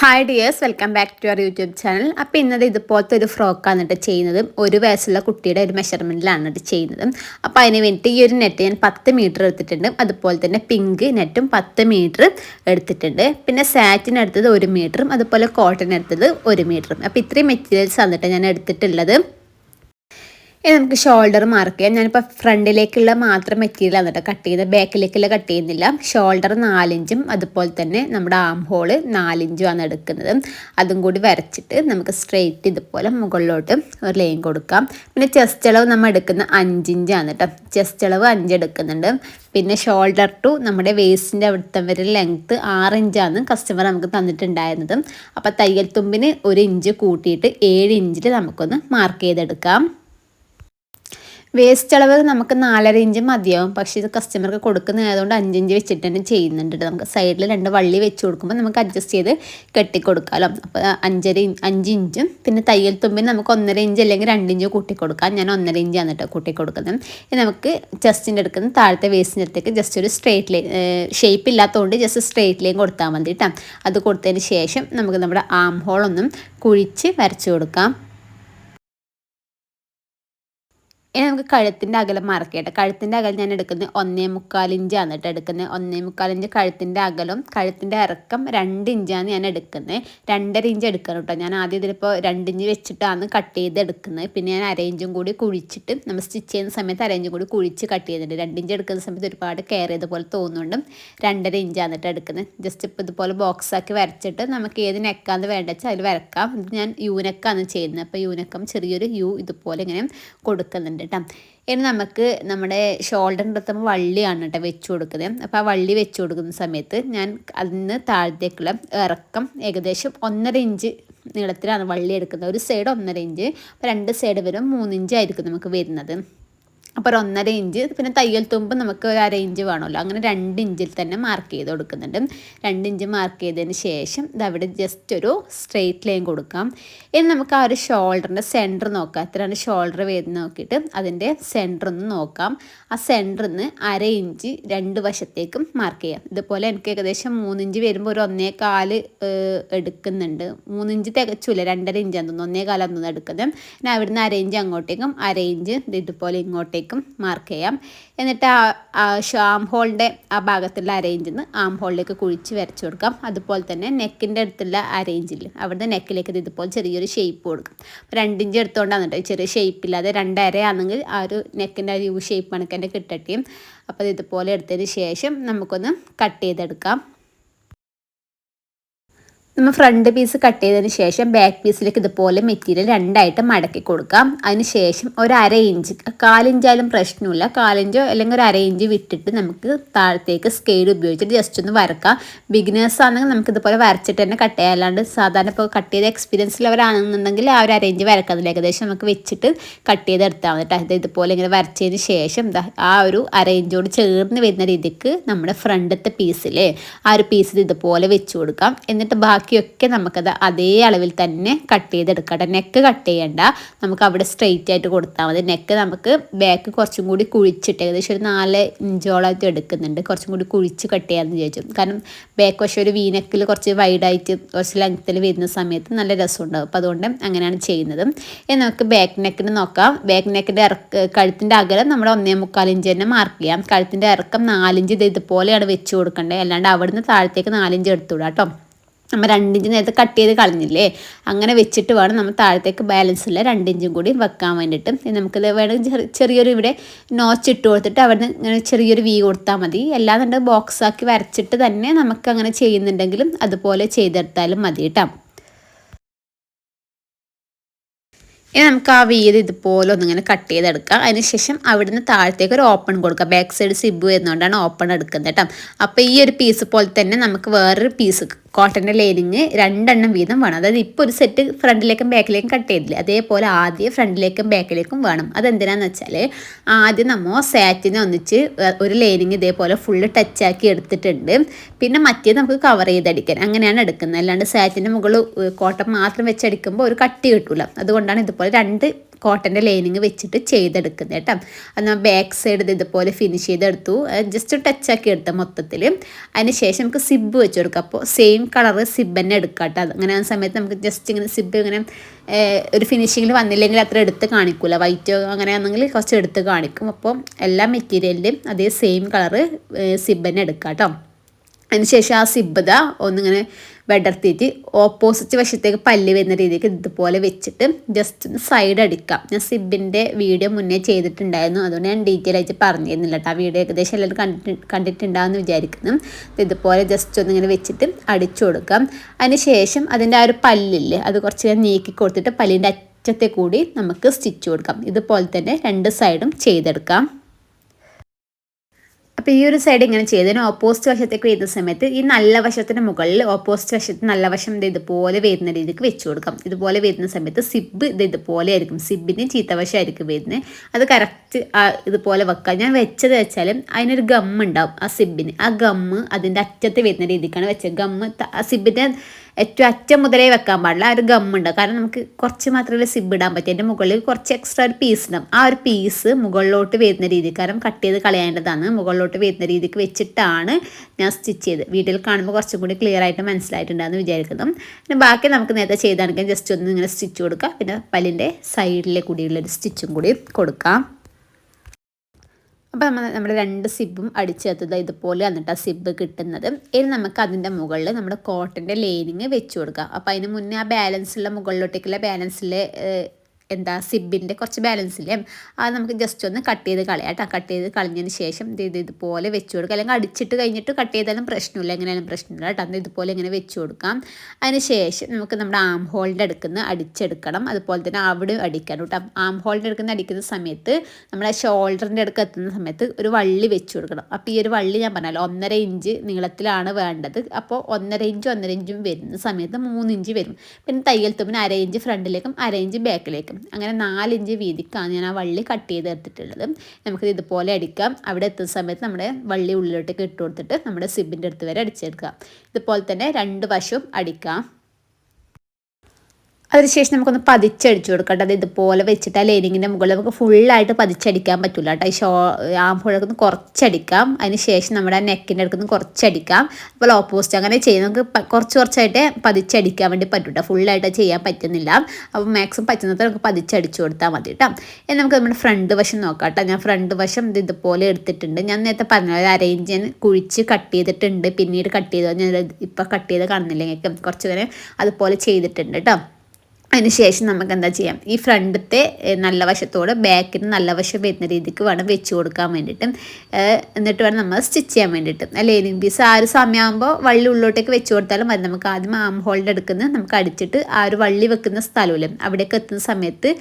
Hi dears welcome back to our YouTube channel അപ്പോൾ ഇന്നത് ഇതുപോലത്തെ ഒരു ഫ്രോക്കാണ് കേട്ടോ ചെയ്യുന്നത്. ഒരു വയസ്സുള്ള കുട്ടിയുടെ ഒരു മെഷർമെന്റിലാണ് കേട്ടോ ചെയ്യുന്നത്. അപ്പോൾ അതിന് വേണ്ടിയിട്ട് ഈ ഒരു നെറ്റ് ഞാൻ പത്ത് മീറ്റർ എടുത്തിട്ടുണ്ട്. അതുപോലെ തന്നെ പിങ്ക് നെറ്റും പത്ത് മീറ്റർ എടുത്തിട്ടുണ്ട്. പിന്നെ സാറ്റിന് എടുത്തത് ഒരു മീറ്ററും അതുപോലെ കോട്ടൺ എടുത്തത് ഒരു മീറ്ററും അപ്പോൾ ഇത്രയും മെറ്റീരിയൽസ് വന്നിട്ട് ഞാൻ എടുത്തിട്ടുള്ളത്. ഇനി നമുക്ക് ഷോൾഡർ മാർക്ക് ചെയ്യാം. ഞാനിപ്പോൾ ഫ്രണ്ടിലേക്കുള്ള മാത്രം മെറ്റീരിയൽ ആണ് കേട്ടോ കട്ട് ചെയ്യുന്നത്. ബാക്കിലേക്കുള്ള കട്ട് ചെയ്യുന്നില്ല. ഷോൾഡർ നാലിഞ്ചും അതുപോലെ തന്നെ നമ്മുടെ ആം ഹോൾ നാലിഞ്ചും ആണ് എടുക്കുന്നത്. അതും കൂടി വരച്ചിട്ട് നമുക്ക് സ്ട്രെയിറ്റ് ഇതുപോലെ മുകളിലോട്ട് ഒരു ലൈൻ കൊടുക്കാം. പിന്നെ ചെസ്റ്റ് അളവ് നമ്മൾ എടുക്കുന്ന അഞ്ചിഞ്ചാണ് കേട്ടോ. ചെസ്റ്റ് അളവ് അഞ്ച് എടുക്കുന്നുണ്ട്. പിന്നെ ഷോൾഡർ ടു നമ്മുടെ വേസ്റ്റിന്റെ അവിടുത്തെ വരെ ലെങ്ത്ത് ആറ് ഇഞ്ചാണ് കസ്റ്റമർ നമുക്ക് തന്നിട്ടുണ്ടായിരുന്നത്. അപ്പോൾ തയ്യൽ തുമ്പിന് ഒരു ഇഞ്ച് കൂട്ടിയിട്ട് ഏഴ് ഇഞ്ചിൽ നമുക്കൊന്ന് മാർക്ക് ചെയ്തെടുക്കാം. വേസ്റ്റ് അളവ് നമുക്ക് നാലര ഇഞ്ച് മതിയാവും. പക്ഷേ ഇത് കസ്റ്റമർക്ക് കൊടുക്കുന്നതായതുകൊണ്ട് അഞ്ചിഞ്ച് വെച്ചിട്ട് തന്നെ ചെയ്യുന്നുണ്ട് നമുക്ക് സൈഡിൽ രണ്ട് വള്ളി വെച്ച് കൊടുക്കുമ്പോൾ നമുക്ക് അഡ്ജസ്റ്റ് ചെയ്ത് കെട്ടിക്കൊടുക്കാമല്ലോ അപ്പോൾ അഞ്ചര അഞ്ച് ഇഞ്ചും പിന്നെ തയ്യൽ തുമ്പിന് നമുക്ക് ഒന്നര ഇഞ്ച് അല്ലെങ്കിൽ രണ്ട് ഇഞ്ച് കൂട്ടി കൊടുക്കാം ഞാൻ ഒന്നര ഇഞ്ച് എന്നിട്ട് കൂട്ടി കൊടുക്കുന്നത് ഇനി നമുക്ക് ജസ്റ്റിന്റെ അടുക്കുന്ന താഴത്തെ വേസ്റ്റിന്റെ അടുത്തേക്ക് ജസ്റ്റ് ഒരു സ്ട്രേറ്റ് ലൈൻ ഷേപ്പ് ഇല്ലാത്തതുകൊണ്ട് ജസ്റ്റ് സ്ട്രേറ്റ് ലൈൻ കൊടുത്താൽ മതി കേട്ടോ. അത് കൊടുത്തതിന് ശേഷം നമുക്ക് നമ്മുടെ ആം ഹോളൊന്നും കുഴിച്ച് വരച്ചു കൊടുക്കാം. ഇനി നമുക്ക് കഴുത്തിന്റെ അകലം മാർക്ക് കഴുത്തിന്റെ അകലം ഞാൻ എടുക്കുന്നത് ഒന്നേ മുക്കാൽ ഇഞ്ചാണ് കേട്ടോ എടുക്കുന്നത്. ഒന്നേ മുക്കാൽ ഇഞ്ച് കഴുത്തിന്റെ അകലം കഴുത്തിന്റെ ഇറക്കം രണ്ട് ഇഞ്ചാണ് ഞാൻ എടുക്കുന്നത്. രണ്ടര ഇഞ്ച് എടുക്കണം കേട്ടോ. ഞാൻ ആദ്യം ഇതിലിപ്പോൾ രണ്ട് ഇഞ്ച് വെച്ചിട്ടാണ് കട്ട് ചെയ്ത് എടുക്കുന്നത്. പിന്നെ ഞാൻ അരയിഞ്ചും കൂടി കുഴിച്ചിട്ട് നമ്മൾ സ്റ്റിച്ച് ചെയ്യുന്ന സമയത്ത് അരയിഞ്ചും കൂടി കുഴിച്ച് കട്ട് ചെയ്യുന്നുണ്ട്. രണ്ട് ഇഞ്ച് എടുക്കുന്ന സമയത്ത് ഒരുപാട് കെയർ ചെയ്ത പോലെ തോന്നുന്നുണ്ട്. രണ്ടര ഇഞ്ചാണ് കേട്ടോ എടുക്കുന്നത്. ജസ്റ്റ് ഇപ്പോൾ ഇതുപോലെ ബോക്സാക്കി വരച്ചിട്ട് നമുക്ക് ഏത് നെക്കാന്ന് വേണ്ട വെച്ചാൽ അതിൽ വരക്കാം. ഇത് ഞാൻ യൂനക്കാണ് ചെയ്യുന്നത്. അപ്പോൾ യൂനക്കം ചെറിയൊരു യു ഇതുപോലെ ഇങ്ങനെ കൊടുക്കുന്നുണ്ട്. കേട്ടോ ഇനി നമുക്ക് നമ്മുടെ ഷോൾഡറിന്റെ അടുത്ത് വള്ളിയാണ് കേട്ടോ വെച്ച് കൊടുക്കുന്നത്. അപ്പോൾ ആ വള്ളി വെച്ച് കൊടുക്കുന്ന സമയത്ത് ഞാൻ അതിന് താഴത്തേക്കുള്ള ഇറക്കം ഏകദേശം ഒന്നര ഇഞ്ച് നീളത്തിലാണ് വള്ളി എടുക്കുന്നത്. ഒരു സൈഡ് ഒന്നര ഇഞ്ച് രണ്ട് സൈഡ് വരും മൂന്നിഞ്ചായിരിക്കും നമുക്ക് വരുന്നത്. അപ്പോൾ ഒന്നര ഇഞ്ച് പിന്നെ തയ്യൽ തുമ്പ് നമുക്ക് ഒരു അര ഇഞ്ച് വേണമല്ലോ. അങ്ങനെ രണ്ട് ഇഞ്ചിൽ തന്നെ മാർക്ക് ചെയ്ത് കൊടുക്കുന്നുണ്ട്. രണ്ട് ഇഞ്ച് മാർക്ക് ചെയ്തതിന് ശേഷം ഇതവിടെ ജസ്റ്റ് ഒരു സ്ട്രെയിറ്റ് ലൈൻ കൊടുക്കാം. ഇനി നമുക്ക് ആ ഒരു ഷോൾഡറിന്റെ സെന്റർ നോക്കാം. എത്രയാണ് ഷോൾഡർ വരുന്നത് നോക്കിയിട്ട് അതിന്റെ സെന്റർ ഒന്ന് നോക്കാം. ആ സെന്ററിൽ നിന്ന് അര ഇഞ്ച് രണ്ട് വശത്തേക്കും മാർക്ക് ചെയ്യാം. ഇതുപോലെ എനിക്ക് ഏകദേശം മൂന്നിഞ്ച് വരുമ്പോൾ ഒരു ഒന്നേ കാൽ എടുക്കുന്നുണ്ട്. മൂന്നിഞ്ച് തികച്ചില്ല രണ്ടര ഇഞ്ചാന്ന് തോന്നുന്നു. ഒന്നേ കാലം എടുക്കുന്നത്. പിന്നെ അവിടുന്ന് അര ഇഞ്ച് അങ്ങോട്ടേക്കും അര ഇഞ്ച് ഇതുപോലെ ഇങ്ങോട്ടേക്കും ഭാഗത്തേക്കും മാർക്ക് ചെയ്യാം. എന്നിട്ട് ആ ആം ഹോളിന്റെ ആ ഭാഗത്തുള്ള അരേഞ്ചിൽ നിന്ന് ആം ഹോളിലേക്ക് കുഴിച്ച് വരച്ചു കൊടുക്കാം. അതുപോലെ തന്നെ നെക്കിന്റെ അടുത്തുള്ള അരേഞ്ചിൽ അവിടുന്ന് നെക്കിലേക്ക് ഇതുപോലെ ചെറിയൊരു ഷേപ്പ് കൊടുക്കും. രണ്ടിഞ്ച് എടുത്തുകൊണ്ടാണ് കേട്ടോ ചെറിയ ഷേപ്പ് ഇല്ലാതെ രണ്ടരയാണെങ്കിൽ ആ ഒരു നെക്കിന്റെ ഒരു യു ഷേപ്പ് കണക്കെന്നെ കിട്ടട്ടെയും അപ്പോൾ ഇതുപോലെ എടുത്തതിന് ശേഷം നമുക്കൊന്ന് കട്ട് ചെയ്തെടുക്കാം. നമ്മൾ ഫ്രണ്ട് പീസ് കട്ട് ചെയ്തതിന് ശേഷം ബാക്ക് പീസിലേക്ക് ഇതുപോലെ മെറ്റീരിയൽ രണ്ടായിട്ട് മടക്കി കൊടുക്കാം അതിന് ശേഷം ഒരു അര ഇഞ്ച് കാലിഞ്ചായാലും പ്രശ്നമില്ല. കാലിഞ്ചോ അല്ലെങ്കിൽ ഒരു അര ഇഞ്ച് വിട്ടിട്ട് നമുക്ക് താഴത്തേക്ക് സ്കെയിൽ ഉപയോഗിച്ചിട്ട് ജസ്റ്റ് ഒന്ന് വരക്കാം ബിഗിനേഴ്സ് ആണെങ്കിൽ നമുക്ക് ഇതുപോലെ വരച്ചിട്ട് തന്നെ കട്ട് ചെയ്യാം. സാധാരണ ഇപ്പോൾ കട്ട് ചെയ്ത എക്സ്പീരിയൻസ് ഉള്ളവരാണെന്നുണ്ടെങ്കിൽ ആ ഒരു അര ഇഞ്ച് വരക്കുന്നില്ല ഏകദേശം നമുക്ക് വെച്ചിട്ട് കട്ട് ചെയ്തെടുത്താൽ മതി അത് ഇതുപോലെ ഇങ്ങനെ വരച്ചതിന് ശേഷം ആ ഒരു അര ഇഞ്ചോട് ചേർന്ന് വരുന്ന രീതിക്ക് നമ്മുടെ ഫ്രണ്ടത്തെ പീസിലെ ആ ഒരു പീസിൽ ഇതുപോലെ വെച്ച് കൊടുക്കാം. എന്നിട്ട് ബാക്കി ബാക്കിയൊക്കെ നമുക്കത് അതേ അളവിൽ തന്നെ കട്ട് ചെയ്തെടുക്കട്ടെ നെക്ക് കട്ട് ചെയ്യണ്ട. നമുക്ക് അവിടെ സ്ട്രെയിറ്റ് ആയിട്ട് കൊടുത്താൽ മതി. നെക്ക് നമുക്ക് ബാക്ക് കുറച്ചും കൂടി കുഴിച്ചിട്ട് ഏകദേശം ഒരു നാല് ഇഞ്ചോളായിട്ട് എടുക്കുന്നുണ്ട്. കുറച്ചും കൂടി കുഴിച്ച് കട്ട് ചെയ്യാമെന്ന് വിചാരിച്ചു. കാരണം ബാക്ക് വശം ഒരു വീനക്കിൽ കുറച്ച് വൈഡായിട്ട് കുറച്ച് ലെങ്ത്തിൽ വരുന്ന സമയത്ത് നല്ല രസമുണ്ടാകും അപ്പോൾ അതുകൊണ്ട് അങ്ങനെയാണ് ചെയ്യുന്നത്. ഇനി നമുക്ക് ബാക്ക് നെക്കിന് നോക്കാം. ബാക്ക് നെക്കിന്റെ ഇറക്ക് കഴുത്തിന്റെ അകലം നമ്മൾ ഒന്നേ മുക്കാൽ ഇഞ്ച് തന്നെ മാർക്ക് ചെയ്യാം. കഴുത്തിന്റെ ഇറക്കം നാലിഞ്ച് ഇത് ഇതുപോലെയാണ് വെച്ച് കൊടുക്കേണ്ടത് അല്ലാണ്ട് അവിടുന്ന് താഴത്തേക്ക് നാലിഞ്ച് എടുത്തുവിടാം കേട്ടോ നമ്മൾ രണ്ടിഞ്ച് നേരത്തെ കട്ട് ചെയ്ത് കളഞ്ഞില്ലേ? അങ്ങനെ വെച്ചിട്ട് വേണം നമ്മൾ താഴത്തേക്ക് ബാലൻസ് ഉള്ള രണ്ടിഞ്ചും കൂടി വെക്കാൻ വേണ്ടിയിട്ട് നമുക്കിത് വേണമെങ്കിൽ ചെറിയൊരു ഇവിടെ നോച്ച് ഇട്ട് കൊടുത്തിട്ട് അവിടെ ഇങ്ങനെ ചെറിയൊരു വീ കൊടുത്താൽ മതി. ബോക്സ് ബോക്സാക്കി വരച്ചിട്ട് തന്നെ നമുക്ക് അങ്ങനെ ചെയ്യുന്നുണ്ടെങ്കിലും അതുപോലെ ചെയ്തെടുത്താലും മതി കേട്ടോ. ഇനി നമുക്ക് ആ വീത് ഇതുപോലെ ഒന്നിങ്ങനെ കട്ട് ചെയ്തെടുക്കാം. അതിനുശേഷം അവിടുന്ന് താഴത്തേക്ക് ഒരു ഓപ്പൺ കൊടുക്കുക ബാക്ക് സൈഡ് സിബ് വരുന്നതുകൊണ്ടാണ് ഓപ്പൺ എടുക്കുന്നത് കേട്ടോ. അപ്പോൾ ഈ ഒരു പീസ് പോലെ തന്നെ നമുക്ക് വേറൊരു പീസ് കോട്ടന്റെ ലൈനിങ് രണ്ടെണ്ണം വീതം വേണം. അതായത് ഇപ്പോൾ ഒരു സെറ്റ് ഫ്രണ്ടിലേക്കും ബാക്കിലേക്കും കട്ട് ചെയ്തില്ല അതേപോലെ ആദ്യം ഫ്രണ്ടിലേക്കും ബാക്കിലേക്കും വേണം. അതെന്തിനാന്ന് വെച്ചാൽ ആദ്യം നമ്മൾ സാറ്റിനെ ഒന്നിച്ച് ഒരു ലൈനിങ് ഇതേപോലെ ഫുള്ള് ടച്ചാക്കി എടുത്തിട്ടുണ്ട്. പിന്നെ മറ്റേ നമുക്ക് കവർ ചെയ്തടിക്കാൻ. അങ്ങനെയാണ് എടുക്കുന്നത്. അല്ലാണ്ട് സാറ്റിന്റെ മുകളിൽ കോട്ടൺ മാത്രം വെച്ചടിക്കുമ്പോൾ ഒരു കട്ടി കിട്ടില്ല അതുകൊണ്ടാണ് ഇതുപോലെ രണ്ട് കോട്ടന്റെ ലൈനിങ് വെച്ചിട്ട് ചെയ്തെടുക്കുന്നത് കേട്ടോ. അത് ബാക്ക് സൈഡ് ഇതുപോലെ ഫിനിഷ് ചെയ്തെടുത്തു. ജസ്റ്റ് ടച്ചാക്കി എടുത്ത മൊത്തത്തിൽ അതിന് ശേഷം നമുക്ക് സിബ് വെച്ച് കൊടുക്കാം. അപ്പോൾ സെയിം കളർ സിബ് തന്നെ എടുക്കാം കേട്ടോ അങ്ങനെ ആ സമയത്ത് നമുക്ക് ജസ്റ്റ് ഇങ്ങനെ സിബ് ഇങ്ങനെ ഒരു ഫിനിഷിങ്ങിൽ വന്നില്ലെങ്കിൽ അത്ര എടുത്ത് കാണിക്കില്ല വൈറ്റ് അങ്ങനെയാണെങ്കിൽ കുറച്ച് എടുത്ത് കാണിക്കും. അപ്പോൾ എല്ലാ മെറ്റീരിയലിലും അതേ സെയിം കളർ സിബ് തന്നെ എടുക്കാം കേട്ടോ അതിനുശേഷം ആ സിബ്ബത ഒന്നിങ്ങനെ വെടർത്തിയിട്ട് ഓപ്പോസിറ്റ് വശത്തേക്ക് പല്ല് വരുന്ന രീതിക്ക് ഇതുപോലെ വെച്ചിട്ട് ജസ്റ്റ് ഒന്ന് സൈഡ് അടിക്കാം. ഞാൻ സിബിന്റെ വീഡിയോ മുന്നേ ചെയ്തിട്ടുണ്ടായിരുന്നു. അതുകൊണ്ട് ഞാൻ ഡീറ്റെയിൽ ആയിട്ട് പറഞ്ഞിരുന്നില്ല കേട്ടോ. ആ വീഡിയോ ഏകദേശം എല്ലാവരും കണ്ടിട്ട് കണ്ടിട്ടുണ്ടാകുമെന്ന് വിചാരിക്കുന്നു. ഇതുപോലെ ജസ്റ്റ് ഒന്നിങ്ങനെ വെച്ചിട്ട് അടിച്ചു കൊടുക്കാം. അതിന് ശേഷം അതിന്റെ ആ ഒരു പല്ലില്ലേ അത് കുറച്ച് ഞാൻ നീക്കി കൊടുത്തിട്ട് പല്ലിന്റെ അറ്റത്തെ കൂടി നമുക്ക് സ്റ്റിച്ച് കൊടുക്കാം. ഇതുപോലെ തന്നെ രണ്ട് സൈഡും ചെയ്തെടുക്കാം. അപ്പോൾ ഈ ഒരു സൈഡ് ഇങ്ങനെ ചെയ്തതിന് ഓപ്പോസിറ്റ് വശത്തേക്ക് വരുന്ന സമയത്ത് ഈ നല്ല വശത്തിന് മുകളിൽ ഓപ്പോസിറ്റ് വശത്ത് നല്ല വശം ഇത് ഇതുപോലെ വരുന്ന രീതിക്ക് വെച്ച് കൊടുക്കാം. ഇതുപോലെ വരുന്ന സമയത്ത് സിബ് ഇത് ഇതുപോലെ ആയിരിക്കും. സിബിന് ചീത്തവശമായിരിക്കും വരുന്നത്. അത് കറക്റ്റ് ഇതുപോലെ വെക്കാം. ഞാൻ വെച്ചത് വെച്ചാലും അതിനൊരു ഗം ഉണ്ടാവും ആ സിബിന് ആ ഗമ്മ് അതിന്റെ അറ്റത്ത് വരുന്ന രീതിക്കാണ് വെച്ചത്. ഗമ്മ് ആ സിബിന്റെ ഏറ്റവും അറ്റം മുതലേ വെക്കാൻ പാടില്ല. ആ ഒരു ഗമ്മുണ്ട് കാരണം നമുക്ക് കുറച്ച് മാത്രമേ സിബ് ഇടാൻ പറ്റും. എന്റെ മുകളിൽ കുറച്ച് എക്സ്ട്രാ ഒരു പീസ് ഉണ്ടാവും ആ ഒരു പീസ് മുകളിലോട്ട് വരുന്ന രീതി കാരണം കട്ട് ചെയ്ത് കളയേണ്ടതാണ്. മുകളിലോട്ട് വരുന്ന രീതിക്ക് വെച്ചിട്ടാണ് ഞാൻ സ്റ്റിച്ച് ചെയ്ത്. വീട്ടിൽ കാണുമ്പോൾ കുറച്ചും കൂടി ക്ലിയർ ആയിട്ട് മനസ്സിലായിട്ടുണ്ടെന്ന് വിചാരിക്കുന്നു. പിന്നെ ബാക്കി നമുക്ക് നേരത്തെ ചെയ്താണെങ്കിൽ ജസ്റ്റ് ഒന്ന് ഇങ്ങനെ സ്റ്റിച്ച് കൊടുക്കുക പിന്നെ പല്ലിന്റെ സൈഡിലെ കൂടിയുള്ളൊരു സ്റ്റിച്ചും കൂടി കൊടുക്കാം. അപ്പോൾ നമ്മൾ നമ്മൾ രണ്ട് സിബും അടിച്ചെത്തത് ഇതുപോലെ വന്നിട്ട് ആ സിബ് കിട്ടുന്നത്. ഇനി നമുക്ക് അതിന്റെ മുകളിൽ നമ്മുടെ കോട്ടന്റെ ലൈനിങ് വെച്ച് കൊടുക്കാം. അപ്പോൾ അതിന് മുന്നേ ആ ബാലൻസുള്ള മുകളിലോട്ടേക്കുള്ള ബാലൻസിലെ എന്താ സിബിന്റെ കുറച്ച് ബാലൻസ് ഇല്ലേ? അത് നമുക്ക് ജസ്റ്റ് ഒന്ന് കട്ട് ചെയ്ത് കളയാം കേട്ടോ. കട്ട് ചെയ്ത് കളഞ്ഞതിന് ശേഷം ഇത് ഇതുപോലെ വെച്ച് കൊടുക്കുക അല്ലെങ്കിൽ അടിച്ചിട്ട് കഴിഞ്ഞിട്ട് കട്ട് ചെയ്താലും പ്രശ്നമില്ല. എങ്ങനെയാലും പ്രശ്നമില്ല കേട്ടോ. അന്ന് ഇതുപോലെ ഇങ്ങനെ വെച്ച് കൊടുക്കാം. അതിന് ശേഷം നമുക്ക് നമ്മുടെ ആം ഹോളിന്റെ അടുക്കുന്ന അടിച്ചെടുക്കണം. അതുപോലെ തന്നെ അവിടെ അടിക്കണം കേട്ടോ. ആം ഹോളിന്റെ അടുക്കുന്ന അടിക്കുന്ന സമയത്ത് നമ്മുടെ ഷോൾഡറിന്റെ അടുക്ക് എത്തുന്ന സമയത്ത് ഒരു വള്ളി വെച്ച് കൊടുക്കണം. അപ്പോൾ ഈ ഒരു വള്ളി ഞാൻ പറഞ്ഞാലോ ഒന്നര ഇഞ്ച് നീളത്തിലാണ് വേണ്ടത്. അപ്പോൾ ഒന്നര ഇഞ്ചും ഒന്നര ഇഞ്ചും വരുന്ന സമയത്ത് മൂന്ന് ഇഞ്ച് വരും. പിന്നെ തയ്യൽ തുമ്പിന് അര ഇഞ്ച് ഫ്രണ്ടിലേക്കും അര ഇഞ്ച് ബാക്കിലേക്കും അങ്ങനെ നാലിഞ്ച് വീതിക്കാണ് ഞാൻ ആ വള്ളി കട്ട് ചെയ്ത് എടുത്തിട്ടുള്ളത്. നമുക്കിത് ഇതുപോലെ അടിക്കാം. അവിടെ എത്തുന്ന സമയത്ത് നമ്മുടെ വള്ളി ഉള്ളിലോട്ടേക്ക് ഇട്ട് കൊടുത്തിട്ട് നമ്മുടെ സിബിന്റെ അടുത്ത് വരെ അടിച്ചെടുക്കാം ഇതുപോലെ തന്നെ രണ്ട് വശവും അടിക്കാം. അതിനുശേഷം നമുക്കൊന്ന് പതിച്ചടിച്ചു കൊടുക്കാം അത് ഇതുപോലെ വെച്ചിട്ട് ആ ലൈനിങ്ങിന്റെ മുകളിൽ നമുക്ക് ഫുള്ളായിട്ട് പതിച്ചടിക്കാൻ പറ്റില്ല കേട്ടോ. ഈ ഷോ ആമ്പുഴക്ക് ഒന്ന് കുറച്ചടിക്കാം. അതിന് ശേഷം നമ്മുടെ ആ നെക്കിന്റെ അടുക്കുന്ന കുറച്ചടിക്കാം. അപ്പോൾ ഓപ്പോസിറ്റ് അങ്ങനെ ചെയ്ത് നമുക്ക് കുറച്ച് കുറച്ചായിട്ട് പതിച്ചടിക്കാൻ വേണ്ടി പറ്റും കേട്ടോ ഫുള്ളായിട്ട് ചെയ്യാൻ പറ്റുന്നില്ല. അപ്പോൾ മാക്സിമം പറ്റുന്നത് നമുക്ക് പതിച്ചടിച്ചു കൊടുത്താൽ മതി കേട്ടോ. ഇനി നമുക്ക് നമ്മുടെ ഫ്രണ്ട് വശം നോക്കാം കേട്ടോ. ഞാൻ ഫ്രണ്ട് വശം ഇത് ഇതുപോലെ എടുത്തിട്ടുണ്ട്. ഞാൻ നേരത്തെ പറഞ്ഞ അരേഞ്ച് ഞാൻ കുഴിച്ച് കട്ട് ചെയ്തിട്ടുണ്ട്. പിന്നീട് കട്ട് ചെയ്തോ ഞാൻ ഇപ്പോൾ കട്ട് ചെയ്ത് കാണുന്നില്ലെങ്കിൽ കുറച്ച് നേരം അതുപോലെ ചെയ്തിട്ടുണ്ട് കേട്ടോ. അതിന് ശേഷം നമുക്ക് എന്താ ചെയ്യാം? ഈ ഫ്രണ്ടത്തെ നല്ല വശത്തോട് ബാക്കിന് നല്ല വശം വരുന്ന രീതിക്ക് വേണം വെച്ച് കൊടുക്കാൻ വേണ്ടിയിട്ട്. എന്നിട്ട് വേണം നമ്മൾ സ്റ്റിച്ച് ചെയ്യാൻ വേണ്ടിയിട്ട്. ലൈനിങ് പീസ് ആ ഒരു സമയമാകുമ്പോൾ വള്ളി ഉള്ളിലോട്ടേക്ക് വെച്ച് കൊടുത്താലും മതി. നമുക്ക് ആദ്യം ആം ഹോൾഡ് എടുക്കുന്ന നമുക്ക് അടിച്ചിട്ട് ആ ഒരു വള്ളി വെക്കുന്ന സ്ഥലമില്ല അവിടേക്ക് എത്തുന്ന സമയത്ത്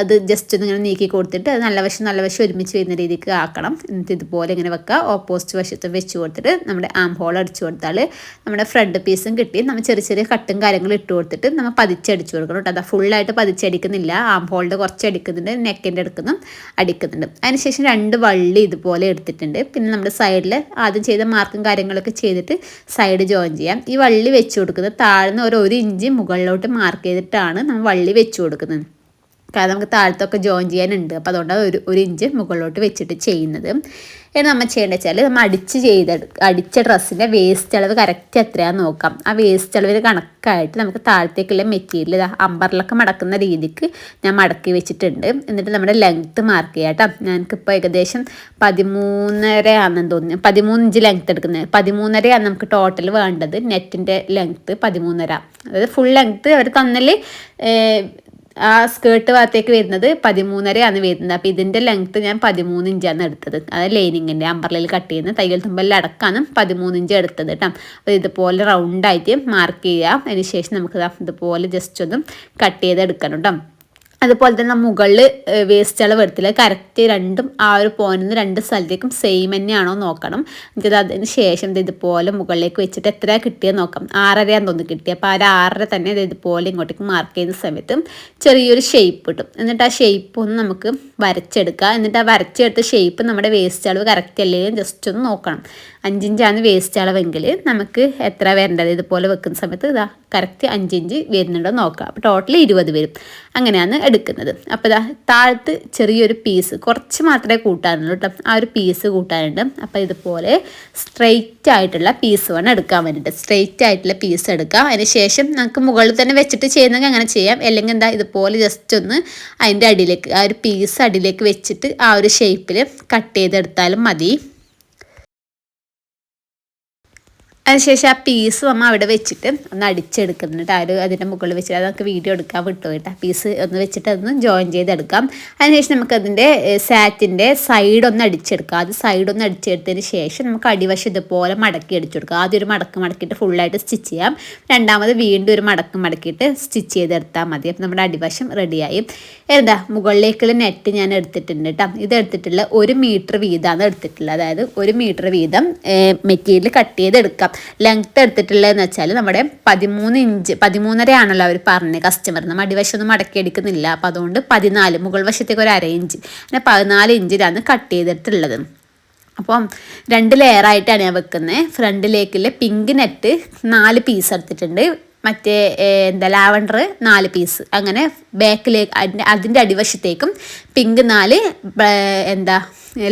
അത് ജസ്റ്റ് ഒന്ന് ഇങ്ങനെ നീക്കി കൊടുത്തിട്ട് അത് നല്ല വശം നല്ല വശം ഒരുമിച്ച് വരുന്ന രീതിക്ക് ആക്കണം. എന്നിട്ട് ഇതുപോലെ ഇങ്ങനെ വെക്കുക. ഓപ്പോസിറ്റ് വശത്ത് വെച്ച് കൊടുത്തിട്ട് നമ്മുടെ ആം ഹോൾ അടിച്ചു കൊടുത്താൽ നമ്മുടെ ഫ്രണ്ട് പീസും കിട്ടി. നമ്മൾ ചെറിയ ചെറിയ കട്ടും കാര്യങ്ങളും ഇട്ട് കൊടുത്തിട്ട് നമ്മൾ പതിച്ചടിച്ചു കൊടുക്കണം കേട്ടോ. അതാ ഫുള്ളായിട്ട് പതിച്ചടിക്കുന്നില്ല. ആം ഹോൾഡ് കുറച്ച് അടിക്കുന്നുണ്ട് നെക്കിന്റെ അടുക്കുന്നു അടിക്കുന്നുണ്ട്. അതിനുശേഷം രണ്ട് വള്ളി ഇതുപോലെ എടുത്തിട്ടുണ്ട്. പിന്നെ നമ്മുടെ സൈഡിൽ ആദ്യം ചെയ്ത മാർക്കും കാര്യങ്ങളൊക്കെ ചെയ്തിട്ട് സൈഡ് ജോയിൻ ചെയ്യാം. ഈ വള്ളി വെച്ച് കൊടുക്കുന്നത് താഴ്ന്ന ഒരു ഒരു ഇഞ്ച് മുകളിലോട്ട് മാർക്ക് ചെയ്തിട്ടാണ് നമ്മൾ വള്ളി വെച്ച് കൊടുക്കുന്നത്. കാരണം നമുക്ക് താഴത്തൊക്കെ ജോയിൻ ചെയ്യാനുണ്ട്. അപ്പോൾ അതുകൊണ്ടാണ് ഒരു ഒരു ഇഞ്ച് മുകളിലോട്ട് വെച്ചിട്ട് ചെയ്യുന്നത്. ഇനി നമ്മൾ ചെയ്യേണ്ടത് വെച്ചാൽ നമ്മൾ അടിച്ച് ചെയ്ത അടിച്ച ഡ്രസ്സിന്റെ വേസ്റ്റ് അളവ് കറക്റ്റ് എത്രയാണെന്ന് നോക്കാം. ആ വേസ്റ്റ് അളവിന് കണക്കായിട്ട് നമുക്ക് താഴത്തേക്കുള്ള മെറ്റീരിയൽ അമ്പറിലൊക്കെ മടക്കുന്ന രീതിക്ക് ഞാൻ മടക്കി വെച്ചിട്ടുണ്ട്. എന്നിട്ട് നമ്മുടെ ലെങ്ത്ത് മാർക്ക് ചെയ്യാം കേട്ടോ. ഞങ്ങൾക്കിപ്പോൾ ഏകദേശം പതിമൂന്നര ആണെന്ന് തോന്നുന്നു. പതിമൂന്ന് ഇഞ്ച് ലെങ്ത്ത് എടുക്കുന്നത്. പതിമൂന്നരയാണ് നമുക്ക് ടോട്ടൽ വേണ്ടത്. നെറ്റിന്റെ ലെങ്ത്ത് പതിമൂന്നര. അതായത് ഫുൾ ലെങ്ത്ത് അവർ തന്നൽ ആ സ്കേർട്ട് ഭാഗത്തേക്ക് വരുന്നത് പതിമൂന്നരയാണ് വരുന്നത്. അപ്പോൾ ഇതിന്റെ ലെങ്ത്ത് ഞാൻ പതിമൂന്ന് ഇഞ്ചാണ് എടുത്തത്. അത് ലൈനിങ്ങിന്റെ അമ്പർലയിൽ കട്ട് ചെയ്യുന്ന തയ്യൽ തുമ്പലിൽ അടക്കാണ് പതിമൂന്ന് ഇഞ്ച് എടുത്തത് കേട്ടോ അപ്പോൾ ഇതുപോലെ റൗണ്ടായിട്ട് മാർക്ക് ചെയ്യുക. അതിന് ശേഷം നമുക്ക് ഇതുപോലെ ജസ്റ്റ് ഒന്ന് കട്ട് ചെയ്ത് എടുക്കണം കേട്ടോ അതുപോലെ തന്നെ മുകളിൽ വേസ്റ്റ് അളവ് എടുത്തില്ല കറക്റ്റ് രണ്ടും ആ ഒരു പോയിന്റിൽ രണ്ട് സ്ഥലത്തേക്കും സെയിം തന്നെയാണോ നോക്കണം. എന്നിട്ട് അതിന് ശേഷം ഇതുപോലെ മുകളിലേക്ക് വെച്ചിട്ട് എത്ര കിട്ടിയെന്ന് നോക്കാം. ആറരയാന്ന് തോന്നി കിട്ടി അപ്പോൾ ആ ആറര തന്നെ ഇതുപോലെ ഇങ്ങോട്ടേക്ക് മാർക്ക് ചെയ്യുന്ന സമയത്ത് ചെറിയൊരു ഷേപ്പ് കിട്ടും എന്നിട്ട് ആ ഷേപ്പ് ഒന്ന് നമുക്ക് വരച്ചെടുക്കുക എന്നിട്ട് ആ വരച്ചെടുത്ത ഷേപ്പ് നമ്മുടെ വേസ്റ്റ് അളവ് കറക്റ്റ് അല്ലെങ്കിൽ ജസ്റ്റ് ഒന്ന് നോക്കണം. അഞ്ചിഞ്ചാണ് വേസ്റ്റ് അളവെങ്കിൽ നമുക്ക് എത്ര വരേണ്ടത്? ഇതുപോലെ വെക്കുന്ന സമയത്ത് ഇതാ കറക്റ്റ് അഞ്ചിഞ്ച് വരുന്നുണ്ടോ നോക്കാം. അപ്പോൾ ടോട്ടൽ ഇരുപത് വരും. അങ്ങനെയാണ് എടുക്കുന്നത്. അപ്പോൾ ഇതാ താഴത്ത് ചെറിയൊരു പീസ് കുറച്ച് മാത്രമേ കൂട്ടാനുള്ളൂ കേട്ടോ ആ ഒരു പീസ് കൂട്ടാനുണ്ട്. അപ്പോൾ ഇതുപോലെ സ്ട്രെയിറ്റ് ആയിട്ടുള്ള പീസ് വേണം എടുക്കാൻ വേണ്ടിയിട്ട്. സ്ട്രെയിറ്റ് ആയിട്ടുള്ള പീസ് എടുക്കാം. അതിന് ശേഷം നമുക്ക് മുകളിൽ തന്നെ വെച്ചിട്ട് ചെയ്യുന്നെങ്കിൽ അങ്ങനെ ചെയ്യാം. അല്ലെങ്കിൽ എന്താ ഇതുപോലെ ജസ്റ്റ് ഒന്ന് അതിന്റെ അടിയിലേക്ക് ആ ഒരു പീസ് അടിയിലേക്ക് വെച്ചിട്ട് ആ ഒരു ഷേപ്പിൽ കട്ട് ചെയ്തെടുത്താലും മതി. അതിനുശേഷം ആ പീസ് നമ്മൾ അവിടെ വെച്ചിട്ട് ഒന്ന് അടിച്ചെടുക്കുന്നുണ്ട് ആ ഒരു അതിന്റെ മുകളിൽ വെച്ചിട്ട് അതൊക്കെ വീഡിയോ എടുക്കാൻ വിട്ടു കേട്ടോ പീസ് ഒന്ന് വെച്ചിട്ട് അതൊന്ന് ജോയിൻ ചെയ്തെടുക്കാം. അതിനുശേഷം നമുക്ക് അതിന്റെ സാറ്റിന്റെ സൈഡ് ഒന്ന് അടിച്ചെടുക്കാം. അത് സൈഡ് ഒന്ന് അടിച്ചെടുത്തതിന് ശേഷം നമുക്ക് അടിവശം ഇതുപോലെ മടക്കി അടിച്ചു കൊടുക്കാം. ആദ്യം ഒരു മടക്ക് മടക്കിയിട്ട് ഫുള്ളായിട്ട് സ്റ്റിച്ച് ചെയ്യാം. രണ്ടാമത് വീണ്ടും ഒരു മടക്ക് മടക്കിയിട്ട് സ്റ്റിച്ച് ചെയ്തെടുത്താൽ മതി. അപ്പം നമ്മുടെ അടിവശം റെഡിയായി എന്താ മുകളിലേക്കുള്ള നെറ്റ് ഞാൻ എടുത്തിട്ടുണ്ട് കേട്ടോ ഇത് എടുത്തിട്ടുള്ള ഒരു മീറ്റർ വീതമാണ് എടുത്തിട്ടുള്ളത്. അതായത് ഒരു മീറ്റർ വീതം മെറ്റീരിയൽ കട്ട് ചെയ്തെടുക്കാം. ലെങ്ത്ത് എടുത്തിട്ടുള്ളതെന്ന് വെച്ചാൽ നമ്മുടെ പതിമൂന്ന് ഇഞ്ച് പതിമൂന്നര ആണല്ലോ അവർ പറഞ്ഞത് കസ്റ്റമർ നമ്മൾ അടിവശമൊന്നും മടക്കി എടുക്കുന്നില്ല. അപ്പം അതുകൊണ്ട് പതിനാല് മുകൾ വശത്തേക്ക് ഒരു അര ഇഞ്ച് അങ്ങനെ പതിനാല് ഇഞ്ചിലാണ് കട്ട് ചെയ്തിട്ടുള്ളത്. അപ്പം രണ്ട് ലെയറായിട്ടാണ് ഞാൻ വെക്കുന്നത് ഫ്രണ്ടിലേക്കുള്ള പിങ്ക് നെറ്റ് നാല് പീസ് എടുത്തിട്ടുണ്ട്. മറ്റേ എന്താ ലാവണ്ടർ നാല് പീസ് അങ്ങനെ ബാക്കിലേക്ക് അതിന്റെ അടിവശത്തേക്കും പിങ്ക് നാല് എന്താ